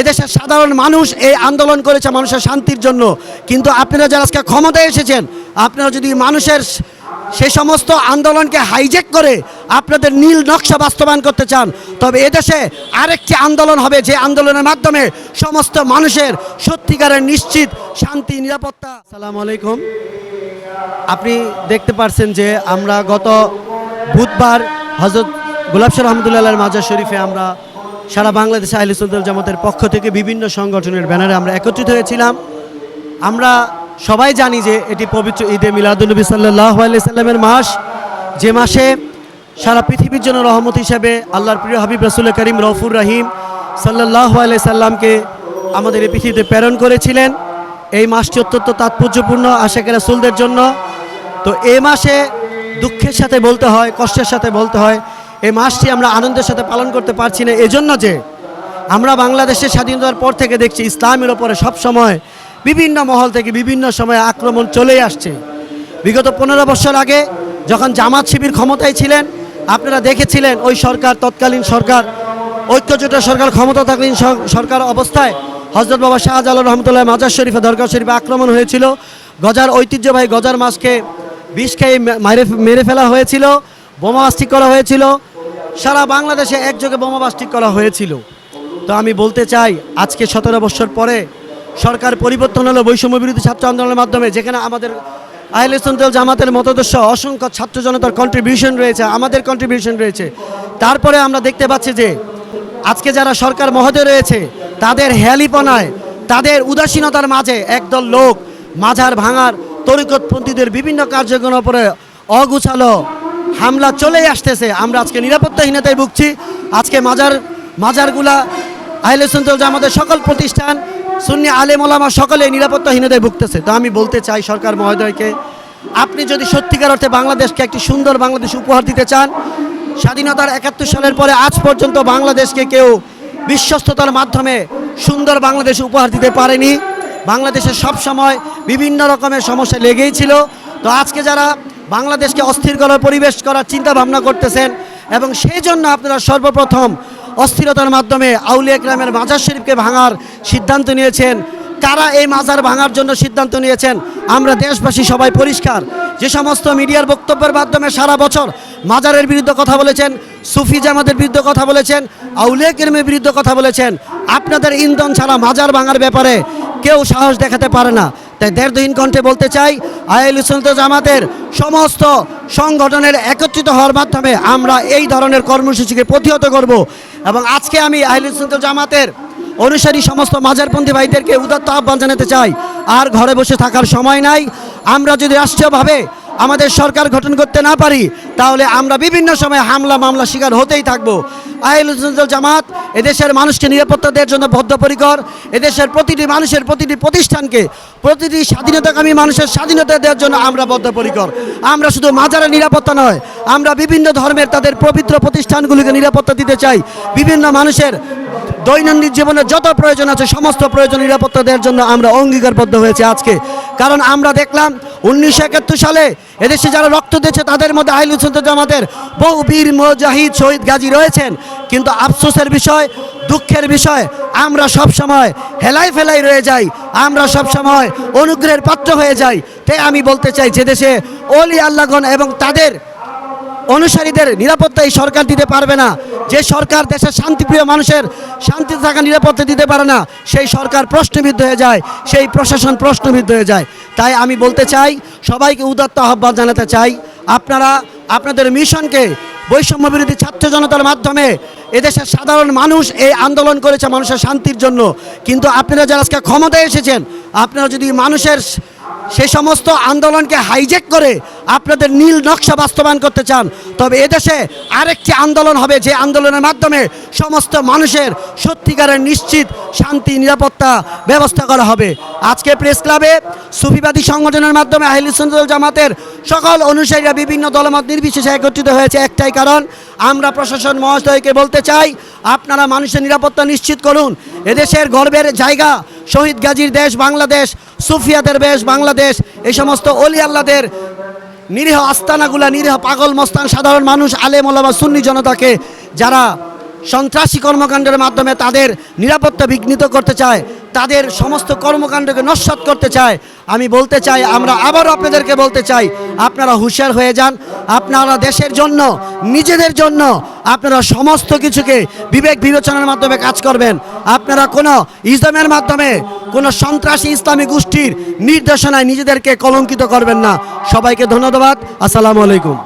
এদেশের সাধারণ মানুষ এই আন্দোলন করেছে মানুষের শান্তির জন্য। কিন্তু আপনারা যারা আজকে ক্ষমতায় এসেছেন, আপনারা যদি মানুষের সেই সমস্ত আন্দোলনকে হাইজেক করে আপনাদের নীল নকশা বাস্তবায়ন করতে চান, তবে এদেশে আরেকটি আন্দোলন হবে যে আন্দোলনের মাধ্যমে সমস্ত মানুষের সত্যিকারের নিশ্চিত শান্তি, নিরাপত্তা। সালাম আলাইকুম। আপনি দেখতে পারছেন যে আমরা গত বুধবার হজরত গোলাপসর রহমতুল্লাহ মাজার শরীফে আমরা সারা বাংলাদেশ আহলে সুন্দর জামাতের পক্ষ থেকে বিভিন্ন সংগঠনের ব্যানারে আমরা একত্রিত হয়েছিলাম। আমরা সবাই জানি যে এটি পবিত্র ঈদে মিলাদুলনবী সাল্লাহ আলি সাল্লামের মাস। যে মাসে সারা পৃথিবীর জন্য রহমত হিসেবে আল্লাহর প্রিয় হাবিব রসুল করিম রফুর রাহিম সাল্লাহ আলি সাল্লামকে আমাদের এই পৃথিবীতে প্রেরণ করেছিলেন। এই মাসটি অত্যন্ত তাৎপর্যপূর্ণ আশেকের রাসুলদের জন্য। তো এ মাসে দুঃখের সাথে বলতে হয়, কষ্টের সাথে বলতে হয় এই মাসটি আমরা আনন্দের সাথে পালন করতে পারছি না। এজন্য যে আমরা বাংলাদেশের স্বাধীনতার পর থেকে দেখছি ইসলামের ওপরে সবসময় বিভিন্ন মহল থেকে বিভিন্ন সময় আক্রমণ চলেই আসছে। বিগত পনেরো বছর আগে যখন জামাত শিবির ক্ষমতায় ছিলেন, আপনারা দেখেছিলেন ওই সরকার, তৎকালীন সরকার ঐক্যজোটের সরকার ক্ষমতা থাকলীন সরকার অবস্থায় হজরত বাবা শাহজালাল রহমতুল্লাহ মাজার শরীফে দরগা শরীফে আক্রমণ হয়েছিল। গজার ঐতিহ্যবাহী গজার মাছকে বিষ খেয়ে মারে মেরে ফেলা হয়েছিল বোমাবাস্টিক করা হয়েছিল। সারা বাংলাদেশে একযোগে বোমাবাস্টিক করা হয়েছিল। তো আমি বলতে চাই, আজকে সতেরো বছর পরে সরকার পরিবর্তন হলো বৈষম্য বিরোধী ছাত্র আন্দোলনের মাধ্যমে, যেখানে আমাদের আহলে সুন্নাত জামাতের মতদর্শ, অসংখ্য ছাত্র জনতার কন্ট্রিবিউশন রয়েছে, আমাদের কন্ট্রিবিউশন রয়েছে। তারপরে আমরা দেখতে পাচ্ছি যে, আজকে যারা সরকার মহোদয় রয়েছে, তাদের হেয়ালিপনায় তাদের উদাসীনতার মাঝে একদল লোক মাঝার ভাঙার তরিকতপন্থীদের বিভিন্ন কার্যক্রমের উপরে অগুছালো হামলা চলেই আসতেছে। আমরা আজকে নিরাপত্তাহীনতায় ভুগছি। আজকে মাজার মাজারগুলা, আহলে সুন্দর আমাদের সকল প্রতিষ্ঠান, সুন্নি আলেম ওলামা সকলে নিরাপত্তাহীনতায় ভুগতেছে। তো আমি বলতে চাই সরকার মহোদয়কে, আপনি যদি সত্যিকার অর্থে বাংলাদেশকে একটি সুন্দর বাংলাদেশ উপহার দিতে চান, স্বাধীনতার একাত্তর সালের পরে আজ পর্যন্ত বাংলাদেশকে কেউ বিশ্বস্ততার মাধ্যমে সুন্দর বাংলাদেশ উপহার দিতে পারেনি। বাংলাদেশের সব সময় বিভিন্ন রকমের সমস্যা লেগেই ছিল। তো আজকে যারা বাংলাদেশকে অস্থির করার পরিবেশ করার চিন্তা ভাবনা করতেছেন এবং সেই জন্য আপনারা সর্বপ্রথম অস্থিরতার মাধ্যমে আউলিয়া একরামের মাজার শরীফকে ভাঙার সিদ্ধান্ত নিয়েছেন। কারা এই মাজার ভাঙার জন্য সিদ্ধান্ত নিয়েছেন? আমরা দেশবাসী সবাই পরিষ্কার। যে সমস্ত মিডিয়ার বক্তব্যের মাধ্যমে সারা বছর মাজারের বিরুদ্ধে কথা বলেছেন, সুফি জামাতের বিরুদ্ধে কথা বলেছেন, আউলিয়া কেরমের বিরুদ্ধে কথা বলেছেন। আপনাদের ইন্ধন ছাড়া মাজার ভাঙার ব্যাপারে কেউ সাহস দেখাতে পারে না। তাই দেড়দহীন কণ্ঠে বলতে চাই আইল সুনত জামাতের সমস্ত সংগঠনের একত্রিত হওয়ার মাধ্যমে আমরা এই ধরনের কর্মসূচিকে প্রতিহত করব এবং আজকে আমি আইল সুনত জামাতের অনুসারী সমস্ত মাজারপন্থী ভাইদেরকে উদাত্ত আহ্বান জানাতে চাই, আর ঘরে বসে থাকার সময় নাই। আমরা যদি রাষ্ট্রীয়ভাবে আমাদের সরকার গঠন করতে না পারি, তাহলে আমরা বিভিন্ন সময় হামলা, মামলা শিকার হতেই থাকব। আইল জামাত এদেশের মানুষকে নিরাপত্তা দেওয়ার জন্য বদ্ধপরিকর, এদেশের প্রতিটি মানুষের প্রতিটি প্রতিষ্ঠানকে প্রতিটি স্বাধীনতাকামী মানুষের স্বাধীনতা দেওয়ার জন্য আমরা বদ্ধপরিকর। আমরা শুধু মাজারের নিরাপত্তা নয়, আমরা বিভিন্ন ধর্মের তাদের পবিত্র প্রতিষ্ঠানগুলিকে নিরাপত্তা দিতে চাই। বিভিন্ন মানুষের দৈনন্দিন জীবনে যত প্রয়োজন আছে, সমস্ত প্রয়োজন নিরাপত্তা দেওয়ার জন্য আমরা অঙ্গীকারবদ্ধ হয়েছে আজকে। কারণ আমরা দেখলাম উনিশশো একাত্তর সালে এদেশে যারা রক্ত দিয়েছে, তাদের মধ্যে আইল জামাতের বহু বীর মুজাহিদ শহীদ গাজী রয়েছেন। কিন্তু আফসোসের বিষয়, দুঃখের বিষয়, আমরা সব সময় হেলাই ফেলাই রয়ে যাই, আমরা সব সময় অনুগ্রহের পাত্র হয়ে যাই। তাই আমি বলতে চাই, যে দেশে অলি আল্লাহগণ এবং তাদের অনুসারীদের নিরাপত্তা এই সরকার দিতে পারবে না। যে সরকার দেশের শান্তিপ্রিয় মানুষের শান্তিতে থাকা নিরাপত্তা দিতে পারে না, সেই সরকার প্রশ্নবিদ্ধ হয়ে যায়, সেই প্রশাসন প্রশ্নবিদ্ধ হয়ে যায়। তাই আমি বলতে চাই, সবাইকে উদাত্ত আহ্বান জানাতে চাই, আপনারা আপনাদের মিশনকে বৈষম্য বিরোধী ছাত্র জনতার মাধ্যমে এদেশের সাধারণ মানুষ এই আন্দোলন করেছে মানুষের শান্তির জন্য। কিন্তু আপনারা যারা আজকে ক্ষমতায় এসেছেন, আপনারা যদি মানুষের সেই সমস্ত আন্দোলনকে হাইজেক করে আপনাদের নীল নকশা বাস্তবায়ন করতে চান। তবে এদেশে আরেকটি আন্দোলন হবে, যে আন্দোলনের মাধ্যমে সমস্ত মানুষের সত্যিকারের নিশ্চিত শান্তি, নিরাপত্তা ব্যবস্থা করা হবে। আজকে প্রেস ক্লাবে সুফিবাদী সংগঠনের মাধ্যমে আহিল সুন্দর জামাতের সকল অনুসারীরা বিভিন্ন দলমত নির্বিশেষে একত্রিত হয়েছে। একটাই কারণ, আমরা প্রশাসন মহাশয়কে বলতে চাই, আপনারা মানুষের নিরাপত্তা নিশ্চিত করুন। এদেশের গর্বের জায়গা শহীদ গাজীর দেশ, বাংলাদেশ সুফিয়াদের বেশ বাংলাদেশ, এই সমস্ত অলি আল্লাদের নিরীহ আস্তানাগুলা, নিরীহ পাগল মস্তান সাধারণ মানুষ আলে ওলামা সুন্নি জনতাকে যারা সন্ত্রাসী কর্মকাণ্ডের মাধ্যমে তাদের নিরাপত্তা বিঘ্নিত করতে চায় তাদের সমস্ত কর্মকাণ্ডকে নস্বাত করতে চায়। আমি বলতে চাই, আমরা আবারও আপনাদেরকে বলতে চাই, আপনারা হুঁশিয়ার হয়ে যান। আপনারা দেশের জন্য, নিজেদের জন্য আপনারা সমস্ত কিছুকে বিবেক বিবেচনার মাধ্যমে কাজ করবেন। আপনারা কোনো ইসলামের মাধ্যমে কোনো সন্ত্রাসী ইসলামী গোষ্ঠীর নির্দেশনায় নিজেদেরকে কলঙ্কিত করবেন না। সবাইকে ধন্যবাদ। আসসালামু আলাইকুম।